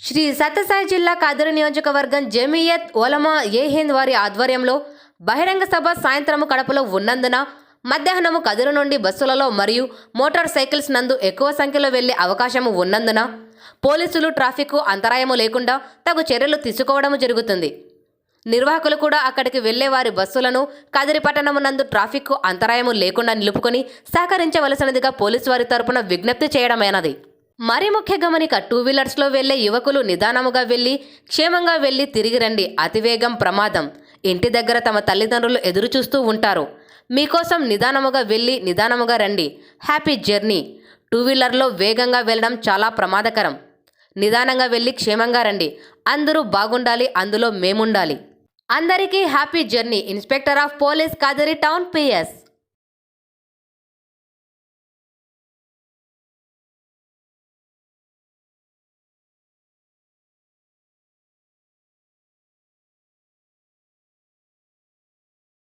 శ్రీ సత్యసాయి జిల్లా కదిరి నియోజకవర్గం జమియత్ ఒలమా ఏ హింద్ వారి ఆధ్వర్యంలో బహిరంగ సభ సాయంత్రము కడపలో ఉన్నందున మధ్యాహ్నము కదిరి నుండి బస్సులలో మరియు మోటార్ సైకిల్స్ నందు ఎక్కువ సంఖ్యలో వెళ్ళే అవకాశము ఉన్నందున పోలీసులు ట్రాఫిక్ అంతరాయము లేకుండా తగు చర్యలు తీసుకోవడం జరుగుతుంది. నిర్వాహకులు కూడా అక్కడికి వెళ్ళే వారి బస్సులను కదిరి పట్టణమునందు ట్రాఫిక్ అంతరాయము లేకుండా నిలుపుకొని సహకరించవలసినదిగా పోలీసు వారి తరపున విజ్ఞప్తి చేయడమైనది. మరి ముఖ్య గమనిక టూ వీలర్స్లో వెళ్ళే యువకులు నిదానముగా వెళ్ళి క్షేమంగా వెళ్ళి తిరిగి రండి. అతివేగం ప్రమాదం. ఇంటి దగ్గర తమ తల్లిదండ్రులు ఎదురు చూస్తూ ఉంటారు. మీకోసం నిదానముగా వెళ్ళి నిదానముగా రండి. Happy journey. టూ వీలర్లో వేగంగా వెళ్ళడం చాలా ప్రమాదకరం. నిదానంగా వెళ్ళి క్షేమంగా రండి. అందరూ బాగుండాలి అందులో మేముండాలి. అందరికీ happy journey. Inspector of police Kadari town PS.